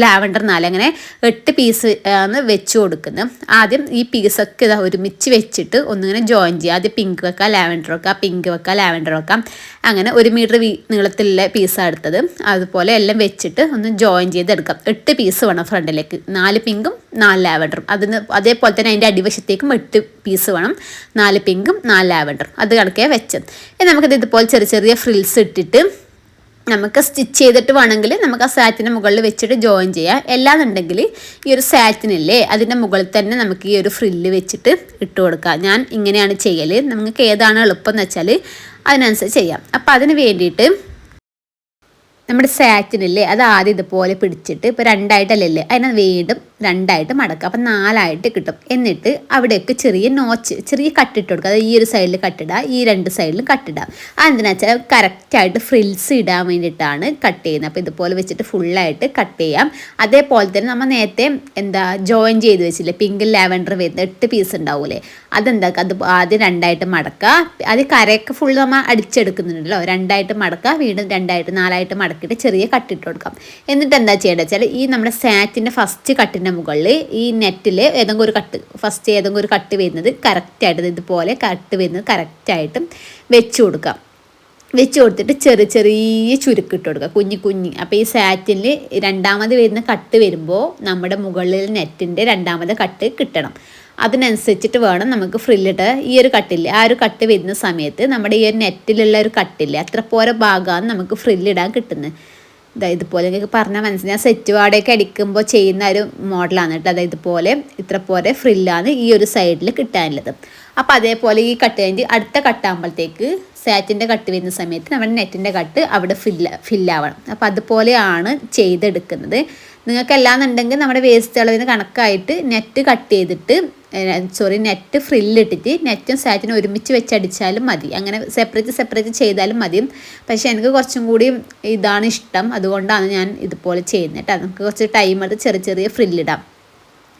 ലാവണ്ടർ നാല് അങ്ങനെ എട്ട് പീസ് ആണ് വെച്ച് കൊടുക്കുന്നത്. ആദ്യം ഈ പീസൊക്കെ ഇതാ ഒരുമിച്ച് വെച്ചിട്ട് ഒന്നിങ്ങനെ ജോയിൻ ചെയ്യുക. ആദ്യം പിങ്ക് വെക്കാം ലാവണ്ടർ വെക്കാം പിങ്ക് വെക്കാം ലാവണ്ടർ വെക്കാം. അങ്ങനെ ഒരു മീറ്റർ നീളത്തിലുള്ള പീസാണ് എടുത്തത്. അതുപോലെ എല്ലാം വെച്ചിട്ട് ഒന്ന് ജോയിൻ ചെയ്തെടുക്കാം. എട്ട് പീസ് വേണം ഫ്രണ്ടിലേക്ക് നാല് പിങ്കും നാല് ലാവണ്ടറും. അതിന് അതേപോലെ തന്നെ അതിന്റെ അടിവശത്തേക്കും എട്ട് പീസ് വേണം. നാല് പിങ്കും നാല് ലാവണ്ടറും. അത് കണക്കേ വെച്ചത്. നമുക്കിത് ഇതുപോലെ ചെറിയ ചെറിയ ഫ്രിൽസ് ഇട്ടിട്ട് നമുക്ക് സ്റ്റിച്ച് ചെയ്തിട്ട് വേണമെങ്കിൽ നമുക്ക് ആ സാറ്റിന്റെ മുകളിൽ വെച്ചിട്ട് ജോയിൻ ചെയ്യാം. എല്ലാന്നുണ്ടെങ്കിൽ ഈ ഒരു സാറ്റിനില്ലേ അതിന്റെ മുകളിൽ തന്നെ നമുക്ക് ഈ ഒരു ഫ്രില്ല് വെച്ചിട്ട് ഇട്ട് കൊടുക്കാം. ഞാൻ ഇങ്ങനെയാണ് ചെയ്യൽ നമുക്ക് ഏതാണ് എളുപ്പം എന്ന് വെച്ചാൽ അതിനനുസരിച്ച് ചെയ്യാം. അപ്പോൾ അതിന് വേണ്ടിയിട്ട് നമ്മുടെ സാറ്റിനില്ലേ അത് ആദ്യം ഇതുപോലെ പിടിച്ചിട്ട് ഇപ്പോൾ രണ്ടായിട്ടല്ലേ അതിനെ വീണ്ടും രണ്ടായിട്ട് മടക്കുക. അപ്പം നാലായിട്ട് കിട്ടും. എന്നിട്ട് അവിടെയൊക്കെ ചെറിയ നോച്ച് ചെറിയ കട്ടിട്ട് കൊടുക്കുക. അത് ഈ ഒരു സൈഡിൽ കട്ടിടുക ഈ രണ്ട് സൈഡിലും കട്ടിടുക അതെന്തിനാ വെച്ചാൽ കറക്റ്റായിട്ട് ഫ്രിൽസ് ഇടാൻ വേണ്ടിയിട്ടാണ് കട്ട് ചെയ്യുന്നത്. അപ്പോൾ ഇതുപോലെ വെച്ചിട്ട് ഫുള്ളായിട്ട് കട്ട് ചെയ്യാം. അതേപോലെ തന്നെ നമ്മൾ നേരത്തെ എന്താ ജോയിൻ ചെയ്ത് വെച്ചില്ലേ? പിങ്ക് ലാവൻഡർ വരുന്ന എട്ട് പീസ് ഉണ്ടാവൂലേ? അതെന്താക്കുക? അത് ആദ്യം രണ്ടായിട്ട് മടക്കുക. അത് കരയൊക്കെ ഫുൾ നമ്മൾ അടിച്ചെടുക്കുന്നുണ്ടല്ലോ. രണ്ടായിട്ട് മടക്കുക. വീണ്ടും രണ്ടായിട്ട് നാലായിട്ട് മടക്കിയിട്ട് ചെറിയ കട്ടിട്ട് കൊടുക്കാം. എന്നിട്ട് എന്താ ചെയ്യേണ്ടത് വെച്ചാൽ ഈ നമ്മുടെ സാറ്റിന്റെ ഫസ്റ്റ് കട്ടിന്റെ അതിന്റെ മുകളിൽ ഈ നെറ്റിൽ ഏതെങ്കിലും ഒരു കട്ട് ഫസ്റ്റ് ഏതെങ്കിലും ഒരു കട്ട് വരുന്നത് കറക്റ്റായിട്ട് ഇതുപോലെ കട്ട് വരുന്നത് കറക്റ്റായിട്ടും വെച്ച് കൊടുക്കാം വെച്ച് കൊടുത്തിട്ട് ചെറിയ ചെറിയ ചുരുക്കിട്ട് കൊടുക്കുക കുഞ്ഞു കുഞ്ഞി. അപ്പോൾ ഈ സാറ്റിൽ രണ്ടാമത് വരുന്ന കട്ട് വരുമ്പോൾ നമ്മുടെ മുകളിൽ നെറ്റിന്റെ രണ്ടാമത് കട്ട് കിട്ടണം. അതിനനുസരിച്ചിട്ട് വേണം നമുക്ക് ഫ്രില്ലിട്ട് ഈ ഒരു കട്ടില്ലേ ആ ഒരു കട്ട് വരുന്ന സമയത്ത് നമ്മുടെ ഈ ഒരു നെറ്റിലുള്ള ഒരു കട്ടില്ലേ അത്ര പോരെ ഭാഗമാണ് നമുക്ക് ഫ്രില്ലിടാൻ കിട്ടുന്നത്. ഇതാ ഇതുപോലെ നിങ്ങൾക്ക് പറഞ്ഞാൽ മനസ്സിലായി. ഞാൻ സെറ്റ് വാടകയൊക്കെ അടിക്കുമ്പോൾ ചെയ്യുന്ന ഒരു മോഡലാണ് കേട്ടോ. അതായത് ഇതുപോലെ ഇത്ര പോലെ ഫ്രില്ലാണ് ഈ ഒരു സൈഡിൽ കിട്ടാനുള്ളത്. അപ്പോൾ അതേപോലെ ഈ കട്ട് കഴിഞ്ഞ് അടുത്ത കട്ടാകുമ്പോഴത്തേക്ക് സാറ്റിന്റെ കട്ട് വരുന്ന സമയത്ത് നമ്മുടെ നെറ്റിന്റെ കട്ട് അവിടെ ഫില്ല് ഫില്ലാവണം അപ്പോൾ അതുപോലെയാണ് ചെയ്തെടുക്കുന്നത്. നിങ്ങൾക്ക് അല്ലാന്നുണ്ടെങ്കിൽ നമ്മുടെ വേസ്റ്റ് അളവിന് കണക്കായിട്ട് നെറ്റ് കട്ട് ചെയ്തിട്ട് സോറി നെറ്റ് ഫ്രില്ലിട്ടിട്ട് നെറ്റും സാറ്റിനും ഒരുമിച്ച് വെച്ചടിച്ചാലും മതി. അങ്ങനെ സെപ്പറേറ്റ് സെപ്പറേറ്റ് ചെയ്താലും മതി. പക്ഷേ എനിക്ക് കുറച്ചും കൂടി ഇതാണ് ഇഷ്ടം. അതുകൊണ്ടാണ് ഞാൻ ഇതുപോലെ ചെയ്യുന്നത് കേട്ടോ. നമുക്ക് കുറച്ച് ടൈം എടുത്ത് ചെറിയ ചെറിയ ഫ്രില്ലിടാം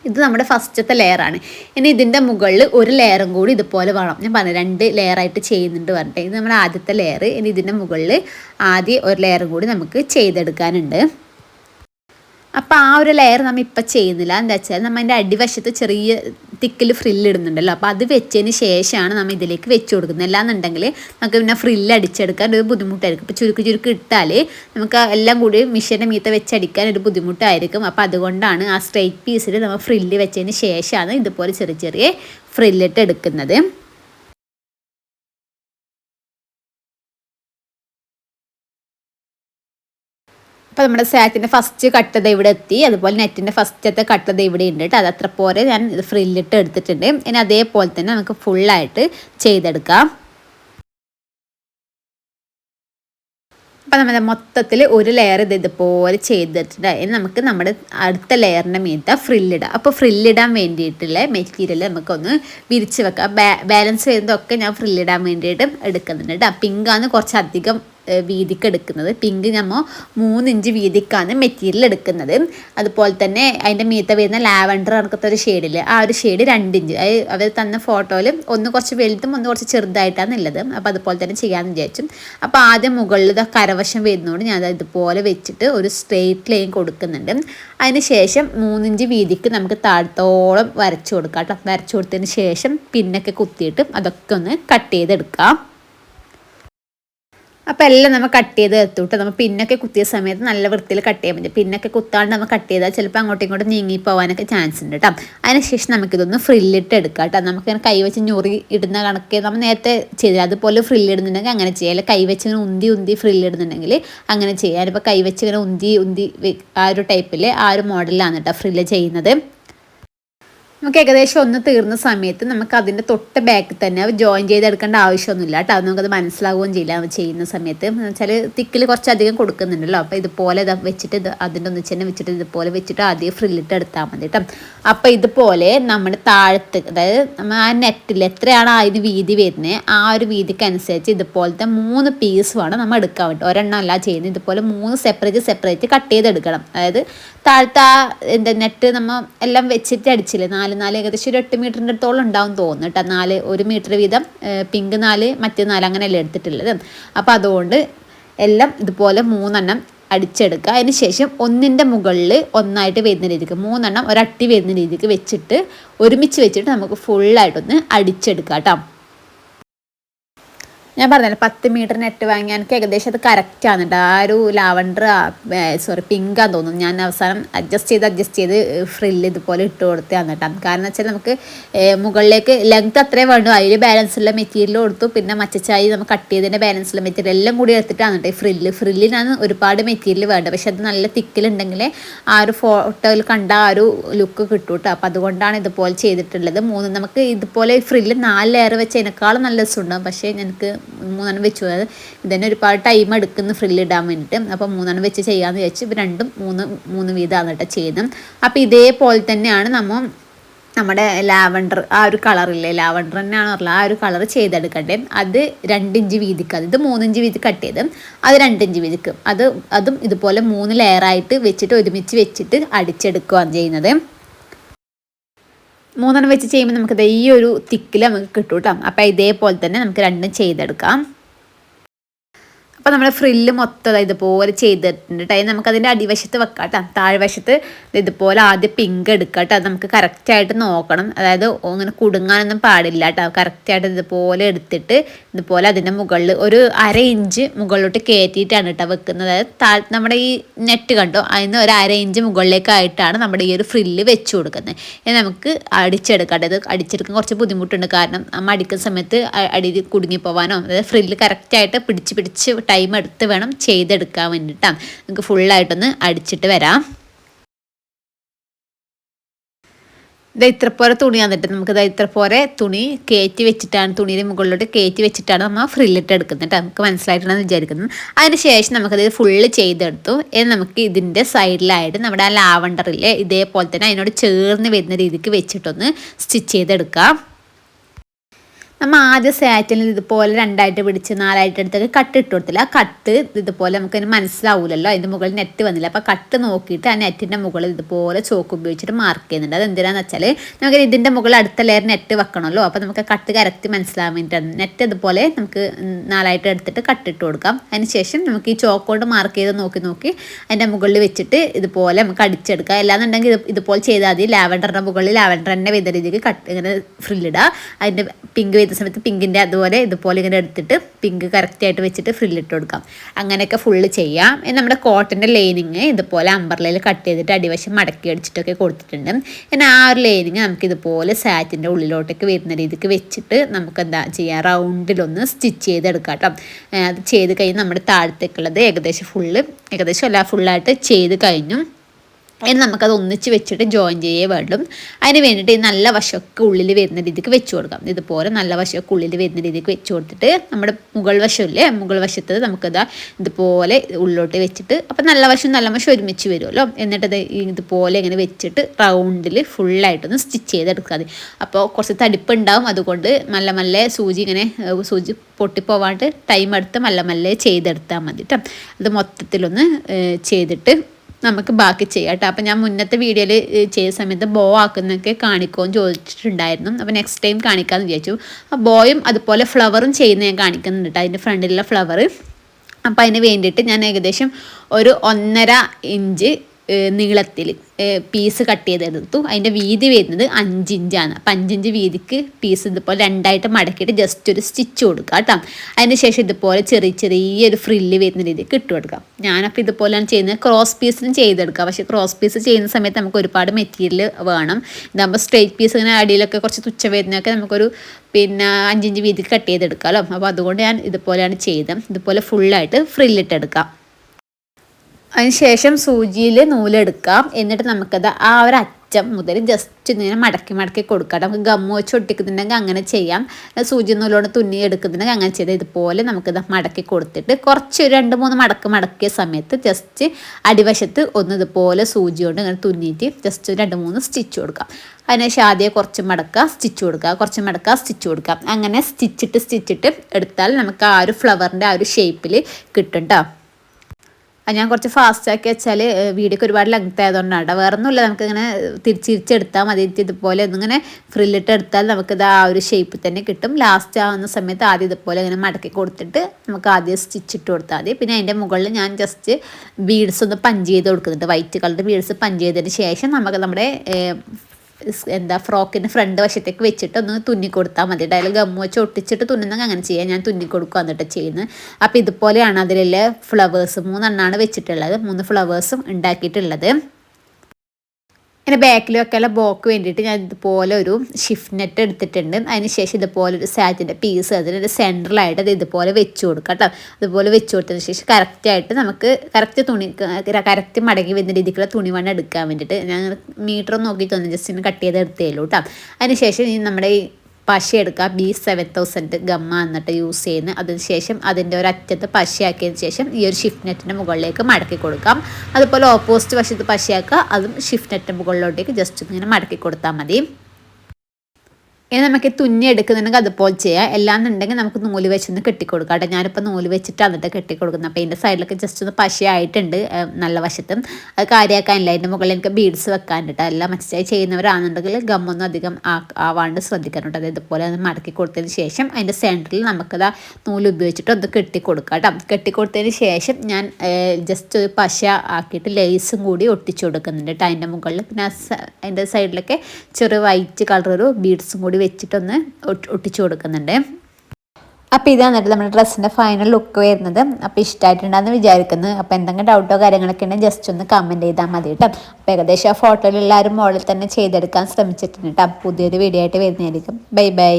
ഇത് നമ്മുടെ ഫസ്റ്റത്തെ ലെയറാണ് ഇനി ഇതിന്റെ മുകളിൽ ഒരു ലെയറും കൂടി ഇതുപോലെ വേണം. ഞാൻ പറഞ്ഞു രണ്ട് ലെയറായിട്ട് ചെയ്യുന്നുണ്ട് പറഞ്ഞിട്ട്. ഇത് നമ്മുടെ ആദ്യത്തെ ലെയർ ഇനി ഇതിന്റെ മുകളിൽ ആദ്യം ഒരു ലെയറും കൂടി നമുക്ക് ചെയ്തെടുക്കാനുണ്ട്. അപ്പോൾ ആ ഒരു ലെയർ നമ്മൾ ഇപ്പം ചെയ്യുന്നില്ല. എന്താ വെച്ചാൽ നമ്മൾ അതിന്റെ അടിവശത്ത് ചെറിയ തിക്കിൽ ഫ്രില്ല് ഇടുന്നുണ്ടല്ലോ. അപ്പോൾ അത് വെച്ചതിന് ശേഷമാണ് നമ്മൾ ഇതിലേക്ക് വെച്ച് കൊടുക്കുന്നത്. അല്ലാന്നുണ്ടെങ്കിൽ നമുക്ക് പിന്നെ ഫ്രില്ല് അടിച്ചെടുക്കാൻ ഒരു ബുദ്ധിമുട്ടായിരിക്കും. ഇപ്പോൾ ചുരുക്കി ചുരുക്ക് ഇട്ടാൽ നമുക്ക് എല്ലാം കൂടി മിഷീന്റെ മീത്ത വെച്ചടിക്കാൻ ഒരു ബുദ്ധിമുട്ടായിരിക്കും. അപ്പോൾ അതുകൊണ്ടാണ് ആ സ്ട്രെയിറ്റ് പീസിൽ നമ്മൾ ഫ്രില്ല് വെച്ചതിന് ശേഷമാണ് ഇതുപോലെ ചെറിയ ചെറിയ ഫ്രില്ലിട്ട് എടുക്കുന്നത്. അപ്പോൾ നമ്മുടെ സാറ്റിന്റെ ഫസ്റ്റ് കട്ടത് ഇവിടെ എത്തി. അതുപോലെ നെറ്റിന്റെ ഫസ്റ്റത്തെ കട്ടത് ഇവിടെ ഉണ്ട് കേട്ടോ അത് അത്ര പോലെ ഞാൻ ഇത് ഫ്രില്ലിട്ട് എടുത്തിട്ടുണ്ട്. ഇനി അതേപോലെ തന്നെ നമുക്ക് ഫുള്ളായിട്ട് ചെയ്തെടുക്കാം. അപ്പോൾ നമ്മുടെ മൊത്തത്തിൽ ഒരു ലെയർ ഇത് ഇതുപോലെ ചെയ്തിട്ടുണ്ട്. ഇനി നമുക്ക് നമ്മുടെ അടുത്ത ലെയറിന്റെ മീത്ത ഫ്രില്ലിടാം അപ്പോൾ ഫ്രില്ലിടാൻ വേണ്ടിയിട്ടുള്ള മെറ്റീരിയൽ നമുക്കൊന്ന് വിരിച്ച് വെക്കാം. ബാലൻസ് ചെയ്യുന്നതൊക്കെ ഞാൻ ഫ്രില്ലിടാൻ വേണ്ടിയിട്ട് എടുക്കുന്നുണ്ട് കേട്ടോ പിങ്കാണ് കുറച്ചധികം വീതിക്ക് എടുക്കുന്നത്. പിങ്ക് നമ്മൾ മൂന്നിഞ്ച് വീതിക്കാണ് മെറ്റീരിയൽ എടുക്കുന്നത്. അതുപോലെ തന്നെ അതിന്റെ മീത്ത വരുന്ന ലാവൻഡർ ഇറക്കത്തെ ഒരു ഷെയ്ഡിൽ ആ ഒരു ഷെയ്ഡ് രണ്ടിഞ്ച്. അത് അവർ തന്ന ഫോട്ടോയിൽ ഒന്ന് കുറച്ച് വലുതും ഒന്ന് കുറച്ച് ചെറുതായിട്ടാണ് ഉള്ളത്. അപ്പോൾ അതുപോലെ തന്നെ ചെയ്യാമെന്ന് വിചാരിച്ചു. അപ്പോൾ ആദ്യം മുകളിൽ ഇത് കരവശം വരുന്നതുകൊണ്ട് ഞാൻ ഇതുപോലെ വെച്ചിട്ട് ഒരു സ്ട്രെയിറ്റ് ലൈൻ കൊടുക്കുന്നുണ്ട്. അതിന് ശേഷം മൂന്നിഞ്ച് വീതിക്ക് നമുക്ക് താഴത്തോളം വരച്ചു കൊടുക്കാം കേട്ടോ. വരച്ചു കൊടുത്തതിന് ശേഷം പിന്നൊക്കെ കുത്തിയിട്ട് അതൊക്കെ ഒന്ന് കട്ട് ചെയ്തെടുക്കാം. അപ്പോൾ എല്ലാം നമ്മൾ കട്ട് ചെയ്ത് എത്തൂട്ട് നമ്മൾ പിന്നൊക്കെ കുത്തിയ സമയത്ത് നല്ല വൃത്തിയിൽ കട്ട് ചെയ്യാൻ പറ്റും. പിന്നൊക്കെ കുത്താണ്ട് നമ്മൾ കട്ട് ചെയ്താൽ ചിലപ്പോൾ അങ്ങോട്ടും ഇങ്ങോട്ടും നീങ്ങി പോകാനൊക്കെ ചാൻസ് ഉണ്ട് കേട്ടോ അതിനുശേഷം നമുക്കിതൊന്ന് ഫ്രില്ലിട്ട് എടുക്കാം കേട്ടോ നമുക്കിങ്ങനെ കൈ വെച്ച് ഞൊറി ഇടുന്ന കണക്ക് നമ്മൾ നേരത്തെ ചെയ്തില്ല. അതുപോലെ ഫ്രില്ലിടുന്നുണ്ടെങ്കിൽ അങ്ങനെ ചെയ്യാം. അല്ലെങ്കിൽ കൈവച്ച് ഇങ്ങനെ ഉന്തി ഉന്തി ഫ്രില്ലിടുന്നുണ്ടെങ്കിൽ അങ്ങനെ ചെയ്യാം. ഇപ്പോൾ കൈവച്ച് ഇങ്ങനെ ഉന്തി ഉന്തി ആ ഒരു ടൈപ്പിൽ ആ ഒരു മോഡലിലാണ് കേട്ടോ ഫ്രില്ല് ചെയ്യുന്നത്. നമുക്ക് ഏകദേശം ഒന്ന് തീർന്ന സമയത്ത് നമുക്ക് അതിന്റെ തൊട്ട് ബാക്കിൽ തന്നെ ജോയിൻ ചെയ്തെടുക്കേണ്ട ആവശ്യമൊന്നുമില്ല കേട്ടോ. നമുക്കത് മനസ്സിലാവുകയും ചെയ്യില്ല ചെയ്യുന്ന സമയത്ത്. വെച്ചാൽ തിക്കിൽ കുറച്ചധികം കൊടുക്കുന്നുണ്ടല്ലോ. അപ്പോൾ ഇതുപോലെ ഇത് വെച്ചിട്ട് ഇത് അതിന്റെ ഒന്നിച്ച് തന്നെ വെച്ചിട്ട് ഇതുപോലെ വെച്ചിട്ട് ആദ്യം ഫ്രില്ലിട്ട് എടുത്താൽ മതി കേട്ടോ. അപ്പോൾ ഇതുപോലെ നമ്മുടെ താഴത്ത് അതായത് നമ്മൾ ആ നെറ്റിൽ എത്രയാണ് ഒരു വീതി വരുന്നത് ആ ഒരു വീതിക്കനുസരിച്ച് ഇതുപോലത്തെ മൂന്ന് പീസ് വേണം നമ്മൾ എടുക്കാൻ വേണ്ടി. ഒരെണ്ണം അല്ല ചെയ്യുന്നത്. ഇതുപോലെ മൂന്ന് സെപ്പറേറ്റ് സെപ്പറേറ്റ് കട്ട് ചെയ്തെടുക്കണം. അതായത് താഴത്തെ ആ എന്താ നെറ്റ് നമ്മൾ എല്ലാം വെച്ചിട്ട് അടിച്ചില്ലേ? നാല് നാല് ഏകദേശം ഒരു എട്ട് മീറ്ററിന്റെ അടുത്തോളം ഉണ്ടാവും തോന്നുന്നു കേട്ടോ. നാല് ഒരു മീറ്റർ വീതം പിങ്ക് നാല് മറ്റ് നാല് അങ്ങനെയല്ലേ എടുത്തിട്ടുള്ളത്. അപ്പോൾ അതുകൊണ്ട് എല്ലാം ഇതുപോലെ മൂന്നെണ്ണം അടിച്ചെടുക്കുക. അതിന് ശേഷം ഒന്നിന്റെ മുകളിൽ ഒന്നായിട്ട് വരുന്ന രീതിക്ക് മൂന്നെണ്ണം ഒരട്ടി വരുന്ന രീതിക്ക് വെച്ചിട്ട് ഒരുമിച്ച് വെച്ചിട്ട് നമുക്ക് ഫുള്ളായിട്ടൊന്ന് അടിച്ചെടുക്കാം കേട്ടോ. ഞാൻ പറഞ്ഞല്ലോ പത്ത് മീറ്റർ നെറ്റ് വാങ്ങിയാൽ എനിക്ക് ഏകദേശം അത് കറക്റ്റാണ് കേട്ടോ ആ ഒരു ലാവണ്ടർ സോറി പിങ്കാന്ന് തോന്നുന്നു. ഞാൻ അവസാനം അഡ്ജസ്റ്റ് ചെയ്ത് അഡ്ജസ്റ്റ് ചെയ്ത് ഫ്രില്ല് ഇതുപോലെ ഇട്ട് കൊടുത്തതാണ് കേട്ടോ കാരണം വെച്ചാൽ നമുക്ക് മുകളിലേക്ക് ലെങ്ത് അത്രേ വേണ്ടു. അതിൽ ബാലൻസുള്ള മെറ്റീരിയൽ കൊടുത്തു. പിന്നെ മച്ചച്ചായി നമുക്ക് കട്ട് ചെയ്തതിന്റെ ബാലൻസുള്ള മെറ്റീരിയൽ എല്ലാം കൂടി എടുത്തിട്ടാണ് കേട്ടോ ഈ ഫ്രില്ല് ഫ്രില്ലിനാണ് ഒരുപാട് മെറ്റീരിയൽ വേണ്ടത് പക്ഷെ അത് നല്ല തിക്കിലുണ്ടെങ്കിൽ ആ ഒരു ഫോട്ടോയിൽ കണ്ട ആ ഒരു ലുക്ക് കിട്ടും കേട്ടോ അപ്പോൾ അതുകൊണ്ടാണ് ഇതുപോലെ ചെയ്തിട്ടുള്ളത്. മൂന്ന് നമുക്ക് ഇതുപോലെ ഫ്രില്ല് നാല് ലെയർ വെച്ചതിനേക്കാളും നല്ല രസമുണ്ടാകും പക്ഷേ എനിക്ക് മൂന്നെണ്ണം വെച്ചു. അതായത് ഇതന്നെ ഒരുപാട് ടൈം എടുക്കുന്നു ഫ്രില്ലിടാൻ വേണ്ടിയിട്ട് അപ്പോൾ മൂന്നെണ്ണം വെച്ച് ചെയ്യാമെന്ന് വിചാരിച്ചു രണ്ടും മൂന്ന് മൂന്ന് വീതമാണ് കേട്ടോ ചെയ്യുന്നത്. അപ്പോൾ ഇതേപോലെ തന്നെയാണ് നമ്മൾ നമ്മുടെ ലാവണ്ടർ ആ ഒരു കളറില്ലേ ലാവണ്ടർ തന്നെയാണ് പറഞ്ഞത്. ആ ഒരു കളർ ചെയ്തെടുക്കണ്ടേ? അത് രണ്ടിഞ്ച് വീതിക്ക് അത് ഇത് മൂന്നിഞ്ച് വീതി കട്ട് ചെയ്ത് അത് രണ്ടിഞ്ച് വീതിക്ക്. അത് അതും ഇതുപോലെ മൂന്ന് ലെയറായിട്ട് വെച്ചിട്ട് ഒരുമിച്ച് വെച്ചിട്ട് അടിച്ചെടുക്കുകയാണ് ചെയ്യുന്നത്. മൂന്നെണ്ണം വെച്ച് ചെയ്യുമ്പോൾ നമുക്ക് ഈ ഒരു തിക്കിൽ നമുക്ക് കിട്ടും കേട്ടോ അപ്പോൾ ഇതേപോലെ തന്നെ നമുക്ക് രണ്ടും ചെയ്തെടുക്കാം. അപ്പോൾ നമ്മൾ ഫ്രില്ല് മൊത്തം ഇതുപോലെ ചെയ്തിട്ടുണ്ട് കേട്ടോ നമുക്ക് അതിന്റെ അടിവശത്ത് വെക്കാം കേട്ടോ താഴ്വശത്ത് ഇതുപോലെ ആദ്യം പിങ്ക് എടുക്കാം കേട്ടോ നമുക്ക് കറക്റ്റായിട്ട് നോക്കണം. അതായത് അങ്ങനെ കുടുങ്ങാനൊന്നും പാടില്ല കേട്ടോ കറക്റ്റായിട്ട് ഇതുപോലെ എടുത്തിട്ട് ഇതുപോലെ അതിന്റെ മുകളിൽ ഒരു അര ഇഞ്ച് മുകളിലോട്ട് കയറ്റിയിട്ടാണ് കേട്ടോ വെക്കുന്നത്. അതായത് താ നമ്മുടെ ഈ നെറ്റ് കണ്ടോ? അതിന് ഒരു അര ഇഞ്ച് മുകളിലേക്കായിട്ടാണ് നമ്മുടെ ഈ ഒരു ഫ്രില്ല് വെച്ച് കൊടുക്കുന്നത്. ഇനി നമുക്ക് അടിച്ചെടുക്കാം ഇത് അടിച്ചെടുക്കാൻ കുറച്ച് ബുദ്ധിമുട്ടുണ്ട്. കാരണം നമ്മൾ അടിക്കുന്ന സമയത്ത് അടി കുടുങ്ങിപ്പോവാനോ അതായത് ഫ്രില്ല് കറക്റ്റായിട്ട് പിടിച്ച് പിടിച്ച് എടുത്ത് വേണം ചെയ്തെടുക്കാൻ വേണ്ടിയിട്ടാണ് നമുക്ക് ഫുള്ളായിട്ടൊന്ന് അടിച്ചിട്ട് വരാം. ഇത് ഇത്ര പോലെ തുണി വന്നിട്ട് നമുക്ക് ഇത് ഇത്ര പോലെ തുണി കയറ്റി വെച്ചിട്ടാണ് തുണിയുടെ മുകളിലോട്ട് കയറ്റി വെച്ചിട്ടാണ് നമ്മൾ ഫ്രില്ലിട്ട് എടുക്കുന്നത് നമുക്ക് മനസ്സിലായിട്ടാണ് വിചാരിക്കുന്നത് അതിന് ശേഷം നമുക്കത് ഫുള്ള് ചെയ്തെടുത്തു. എന്ന് നമുക്ക് ഇതിന്റെ സൈഡിലായിട്ട് നമ്മുടെ ആ ലാവണ്ടറിൽ ഇതേപോലെ തന്നെ അതിനോട് ചേർന്ന് വരുന്ന രീതിക്ക് വെച്ചിട്ടൊന്ന് സ്റ്റിച്ച് ചെയ്തെടുക്കാം. നമ്മൾ ആദ്യം സാറ്റിൽ ഇതുപോലെ രണ്ടായിട്ട് പിടിച്ച് നാലായിട്ട് എടുത്തൊക്കെ കട്ട് ഇട്ട് കൊടുത്തില്ല. ആ കട്ട് ഇതുപോലെ നമുക്കതിന് മനസ്സിലാവില്ലല്ലോ അതിന്റെ മുകളിൽ നെറ്റ് വന്നില്ല. അപ്പോൾ കട്ട് നോക്കിയിട്ട് ആ നെറ്റിന്റെ മുകളിൽ ഇതുപോലെ ചോക്ക് ഉപയോഗിച്ചിട്ട് മാർക്ക് ചെയ്യുന്നുണ്ട്. അത് എന്തിനാന്ന് വെച്ചാൽ നമുക്ക് ഇതിന്റെ മുകളിൽ അടുത്ത ലെയർ നെറ്റ് വെക്കണമല്ലോ. അപ്പോൾ നമുക്ക് കട്ട് കറക്റ്റ് മനസ്സിലാവാൻ വേണ്ടിയിട്ടാണ്. നെറ്റ് ഇതുപോലെ നമുക്ക് നാലായിട്ട് എടുത്തിട്ട് കട്ടിട്ട് കൊടുക്കാം. അതിന് ശേഷം നമുക്ക് ഈ ചോക്ക് കൊണ്ട് മാർക്ക് ചെയ്ത് നോക്കി നോക്കി അതിന്റെ മുകളിൽ വെച്ചിട്ട് ഇതുപോലെ നമുക്ക് അടിച്ചെടുക്കാം. അല്ലാന്നുണ്ടെങ്കിൽ ഇത് ഇതുപോലെ ചെയ്താൽ മതി. ലാവൻഡറിന്റെ മുകളിൽ ലാവൻഡർ തന്നെ വിധ രീതിക്ക് കട്ട് ഇങ്ങനെ ഫ്രില്ലിടുക അതിന്റെ പിങ്ക് ചെയ്ത സമയത്ത് പിങ്കിന്റെ അതുപോലെ ഇതുപോലെ ഇങ്ങനെ എടുത്തിട്ട് പിങ്ക് കറക്റ്റായിട്ട് വെച്ചിട്ട് ഫ്രില്ലിട്ട് കൊടുക്കാം. അങ്ങനെയൊക്കെ ഫുള്ള് ചെയ്യാം. നമ്മുടെ കോട്ടന്റെ ലൈനിങ് ഇതുപോലെ അമ്പർലയിൽ കട്ട് ചെയ്തിട്ട് അടിവശം മടക്കി അടിച്ചിട്ടൊക്കെ കൊടുത്തിട്ടുണ്ട്. പിന്നെ ആ ഒരു ലൈനിങ് നമുക്ക് ഇതുപോലെ സാറ്റിന്റെ ഉള്ളിലോട്ടൊക്കെ വരുന്ന രീതിക്ക് വെച്ചിട്ട് നമുക്ക് എന്താ ചെയ്യാം റൗണ്ടിലൊന്ന് സ്റ്റിച്ച് ചെയ്തെടുക്കാം കേട്ടോ. അത് ചെയ്ത് കഴിഞ്ഞ് നമ്മുടെ താഴത്തേക്കുള്ളത് ഏകദേശം ഫുള്ള് ഏകദേശം അല്ല ഫുള്ളായിട്ട് ചെയ്ത് കഴിഞ്ഞു. അതിന് നമുക്കത് ഒന്നിച്ച് വെച്ചിട്ട് ജോയിൻ ചെയ്യേ വേണ്ടും. അതിന് വേണ്ടിയിട്ട് നല്ല വശമൊക്കെ ഉള്ളിൽ വരുന്ന രീതിക്ക് വെച്ച് കൊടുക്കാം. ഇതുപോലെ നല്ല വശമൊക്കെ ഉള്ളിൽ വരുന്ന രീതിക്ക് വെച്ച് കൊടുത്തിട്ട് നമ്മുടെ മുകൾ വശമില്ലേ? മുകൾ വശത്ത് നമുക്കിതാ ഇതുപോലെ ഉള്ളിലോട്ട് വെച്ചിട്ട് അപ്പം നല്ല വശം നല്ല വശം ഒരുമിച്ച് വരുമല്ലോ? എന്നിട്ടത് ഇതുപോലെ ഇങ്ങനെ വെച്ചിട്ട് റൗണ്ടിൽ ഫുള്ളായിട്ടൊന്ന് സ്റ്റിച്ച് ചെയ്തെടുക്കാതെ അപ്പോൾ കുറച്ച് തടിപ്പുണ്ടാവും. അതുകൊണ്ട് നല്ല നല്ല സൂചി ഇങ്ങനെ സൂചി പൊട്ടിപ്പോവാണ്ട് ടൈം എടുത്ത് നല്ല നല്ല ചെയ്തെടുത്താൽ മതി കേട്ടോ അത് മൊത്തത്തിലൊന്ന് ചെയ്തിട്ട് നമുക്ക് ബാക്കി ചെയ്യാം കേട്ടോ. അപ്പം ഞാൻ മുന്നത്തെ വീഡിയോയിൽ ചെയ്ത സമയത്ത് ബോ ആക്കുന്നൊക്കെ കാണിക്കുമെന്ന് ചോദിച്ചിട്ടുണ്ടായിരുന്നു. അപ്പോൾ നെക്സ്റ്റ് ടൈം കാണിക്കാമെന്ന് വിചാരിച്ചു. ആ ബോയും അതുപോലെ ഫ്ലവറും ചെയ്യുന്ന ഞാൻ കാണിക്കുന്നുണ്ട് കേട്ടോ അതിന്റെ ഫ്രണ്ടിലുള്ള ഫ്ലവർ അപ്പോൾ അതിന് വേണ്ടിയിട്ട് ഞാൻ ഏകദേശം ഒരു ഒന്നര ഇഞ്ച് നീളത്തിൽ പീസ് കട്ട് ചെയ്തെടുത്തു അതിന്റെ വീതി വരുന്നത് അഞ്ചിഞ്ചാണ് അപ്പം അഞ്ചിഞ്ച് വീതിക്ക് പീസ് ഇതുപോലെ രണ്ടായിട്ട് മടക്കിയിട്ട് ജസ്റ്റ് ഒരു സ്റ്റിച്ച് കൊടുക്കുക കേട്ടോ. അതിന് ശേഷം ഇതുപോലെ ചെറിയ ചെറിയൊരു ഫ്രില്ല് വരുന്ന രീതിക്ക് ഇട്ട് കൊടുക്കാം ഞാനപ്പോൾ ഇതുപോലെയാണ് ചെയ്യുന്നത്. ക്രോസ് പീസിനും ചെയ്തെടുക്കുക. പക്ഷേ ക്രോസ് പീസ് ചെയ്യുന്ന സമയത്ത് നമുക്ക് ഒരുപാട് മെറ്റീരിയൽ വേണം. ഇതാകുമ്പോൾ സ്ട്രെയിറ്റ് പീസ് ഇങ്ങനെ അടിയിലൊക്കെ കുറച്ച് തുച്ഛ വരുന്നതൊക്കെ നമുക്കൊരു പിന്നെ അഞ്ചിഞ്ച് വീതിക്ക് കട്ട് ചെയ്തെടുക്കാമല്ലോ അപ്പോൾ അതുകൊണ്ട് ഞാൻ ഇതുപോലെയാണ് ചെയ്തത്. ഇതുപോലെ ഫുള്ളായിട്ട് ഫ്രില്ലിട്ടെടുക്കാം അതിന് ശേഷം സൂചിയിൽ നൂലെടുക്കാം. എന്നിട്ട് നമുക്കത് ആ ഒരു അറ്റം മുതൽ ജസ്റ്റ് ഇങ്ങനെ മടക്കി മടക്കി കൊടുക്കാം നമുക്ക് ഗമ്മ വെച്ച് ഒട്ടിക്കുന്നുണ്ടെങ്കിൽ അങ്ങനെ ചെയ്യാം. സൂചി നൂലോട് തുന്നി എടുക്കുന്നുണ്ടെങ്കിൽ അങ്ങനെ ചെയ്ത് ഇതുപോലെ നമുക്കിത് മടക്കി കൊടുത്തിട്ട് കുറച്ച് രണ്ട് മൂന്ന് മടക്ക് മടക്കിയ സമയത്ത് ജസ്റ്റ് അടിവശത്ത് ഒന്ന് ഇതുപോലെ സൂചി കൊണ്ട് ഇങ്ങനെ തുന്നിയിട്ട് ജസ്റ്റ് രണ്ട് മൂന്ന് സ്റ്റിച്ച് കൊടുക്കാം. അതിനുശേഷം ആദ്യം കുറച്ച് മടക്കുക സ്റ്റിച്ച് കൊടുക്കുക. കുറച്ച് മടക്കുക സ്റ്റിച്ച് കൊടുക്കാം. അങ്ങനെ സ്റ്റിച്ചിട്ട് സ്റ്റിച്ചിട്ട് എടുത്താൽ നമുക്ക് ആ ഒരു ഫ്ലവറിന്റെ ആ ഒരു ഷേപ്പിൽ കിട്ടും കേട്ടോ ഞാൻ കുറച്ച് ഫാസ്റ്റ് ആക്കി വെച്ചാൽ വീഡിയോക്ക് ഒരുപാട് ലെങ്ത് ആയതുകൊണ്ടാണ് കേട്ടോ. വേറെ ഒന്നുമില്ല നമുക്കിങ്ങനെ തിരിച്ചിരിച്ചെടുത്താൽ മതി. ഇതുപോലെ ഒന്നിങ്ങനെ ഫ്രില്ലിട്ട് എടുത്താൽ നമുക്കിത് ആ ഒരു ഷേപ്പ് തന്നെ കിട്ടും. ലാസ്റ്റ് ആവുന്ന സമയത്ത് ആദ്യം ഇതുപോലെ ഇങ്ങനെ മടക്കി കൊടുത്തിട്ട് നമുക്ക് ആദ്യം സ്റ്റിച്ച് ഇട്ട് കൊടുത്താൽ മതി. പിന്നെ അതിന്റെ മുകളിൽ ഞാൻ ജസ്റ്റ് ബീഡ്സ് ഒന്ന് പഞ്ച് ചെയ്ത് കൊടുക്കുന്നുണ്ട്. വൈറ്റ് കളർ ബീഡ്സ് പഞ്ച് ചെയ്തതിന് ശേഷം നമുക്ക് നമ്മുടെ എന്താ ഫ്രോക്കിന്റെ ഫ്രണ്ട് വശത്തേക്ക് വെച്ചിട്ട് ഒന്ന് തുന്നി കൊടുത്താൽ മതി. ഡയൽ ഗമ്മ് വെച്ച് ഒട്ടിച്ചിട്ട് തുന്നുന്നെങ്കിൽ അങ്ങനെ ചെയ്യാം. ഞാൻ തുന്നി കൊടുക്കുക എന്നിട്ട് ചെയ്യുന്നത് അപ്പോൾ ഇതുപോലെയാണ് അതിലുള്ള ഫ്ലവേഴ്സ് മൂന്നെണ്ണമാണ് വെച്ചിട്ടുള്ളത്. മൂന്ന് ഫ്ലവേഴ്സും ഉണ്ടാക്കിയിട്ടുള്ളത്. ഇങ്ങനെ ബാക്കിൽ വെക്കാനുള്ള ബോക്ക് വേണ്ടിയിട്ട് ഞാൻ ഇതുപോലെ ഒരു ഷിഫ്റ്റ് നെറ്റ് എടുത്തിട്ടുണ്ട്. അതിനുശേഷം ഇതുപോലെ ഒരു സാറ്റിന്റെ പീസ് അതിനൊരു സെൻട്രലായിട്ട് അത് ഇതുപോലെ വെച്ച് കൊടുക്കാം കേട്ടോ അതുപോലെ വെച്ച് കൊടുത്തതിന് ശേഷം കറക്റ്റായിട്ട് നമുക്ക് കറക്റ്റ് തുണി കറക്റ്റ് മടങ്ങി വരുന്ന രീതിക്കുള്ള തുണി വേണം എടുക്കാൻ വേണ്ടിയിട്ട്. ഞാൻ മീറ്റർ നോക്കി തന്നെ ജസ്റ്റ് കട്ട് ചെയ്ത് എടുത്തേലൂ കേട്ടോ അതിന് ശേഷം നമ്മുടെ ഈ പശ എടുക്കുക ബി സെവൻ തൗസൻഡ് ഗമ്മ എന്നിട്ട് യൂസ് ചെയ്യുന്നത് അതിനുശേഷം അതിന്റെ ഒരു അറ്റത്ത് പശയാക്കിയതിന് ശേഷം ഈ ഒരു ഷിഫ്റ്റ് നെറ്റിന്റെ മുകളിലേക്ക് മടക്കി കൊടുക്കാം. അതുപോലെ ഓപ്പോസിറ്റ് വശത്ത് പശയാക്കുക. അതും ഷിഫ്റ്റ് നെറ്റിന്റെ മുകളിലോട്ടേക്ക് ജസ്റ്റ് ഇങ്ങനെ മടക്കി കൊടുത്താൽ മതി. ഇനി നമുക്ക് തുന്നി എടുക്കുന്നുണ്ടെങ്കിൽ അതുപോലെ ചെയ്യാം. എല്ലാന്നുണ്ടെങ്കിൽ നമുക്ക് നൂൽ വെച്ചൊന്ന് കെട്ടിക്കൊടുക്കാം കേട്ടോ. ഞാനിപ്പോൾ നൂൽ വെച്ചിട്ട് എന്നിട്ട് കെട്ടിക്കൊടുക്കുന്നത്. അപ്പോൾ ഇതിന്റെ സൈഡിലൊക്കെ ജസ്റ്റ് ഒന്ന് പശയായിട്ടുണ്ട് നല്ല വശത്തും. അത് കാര്യമാക്കാനില്ല അതിന്റെ മുകളിൽ എനിക്ക് ബീഡ്സ് വെക്കാൻ കേട്ടോ. എല്ലാം മച്ചായി ചെയ്യുന്നവരാണെന്നുണ്ടെങ്കിൽ ഗമ്മൊന്നും അധികം ആവാണ്ട് ശ്രദ്ധിക്കണം കേട്ടോ അത് ഇതുപോലെ ഒന്ന് മടക്കി കൊടുത്തതിന് ശേഷം അതിന്റെ സെന്ററിൽ നമുക്കത് നൂൽ ഉപയോഗിച്ചിട്ട് ഒന്ന് കെട്ടിക്കൊടുക്കാം കേട്ടോ. കെട്ടിക്കൊടുത്തതിന് ശേഷം ഞാൻ ജസ്റ്റ് ഒരു പശ ആക്കിയിട്ട് ലേസും കൂടി ഒട്ടിച്ചു കൊടുക്കുന്നുണ്ട് കേട്ടോ. അതിന്റെ മുകളിൽ പിന്നെ അതിന്റെ സൈഡിലൊക്കെ ചെറു വൈറ്റ് കളർ ഒരു ബീഡ്സും കൂടി വെച്ചിട്ടൊന്ന് ഒട്ടിച്ചു കൊടുക്കുന്നുണ്ട്. അപ്പോൾ ഇതാണ് കേട്ടോ നമ്മുടെ ഡ്രസ്സിന്റെ ഫൈനൽ ലുക്ക് വരുന്നത്. അപ്പോൾ ഇഷ്ടമായിട്ടുണ്ടെന്ന് വിചാരിക്കുന്നു. അപ്പോൾ എന്തെങ്കിലും ഡൗട്ടോ കാര്യങ്ങളൊക്കെ ഉണ്ടെങ്കിൽ ജസ്റ്റ് ഒന്ന് കമന്റ് ചെയ്താൽ മതി കേട്ടോ അപ്പോൾ ഏകദേശം ആ ഫോട്ടോയിൽ എല്ലാവരും മോളിൽ തന്നെ ചെയ്തെടുക്കാൻ ശ്രമിച്ചിട്ടുണ്ട് കേട്ടോ പുതിയൊരു വീഡിയോ ആയിട്ട് വരുന്നതായിരിക്കും. Bye bye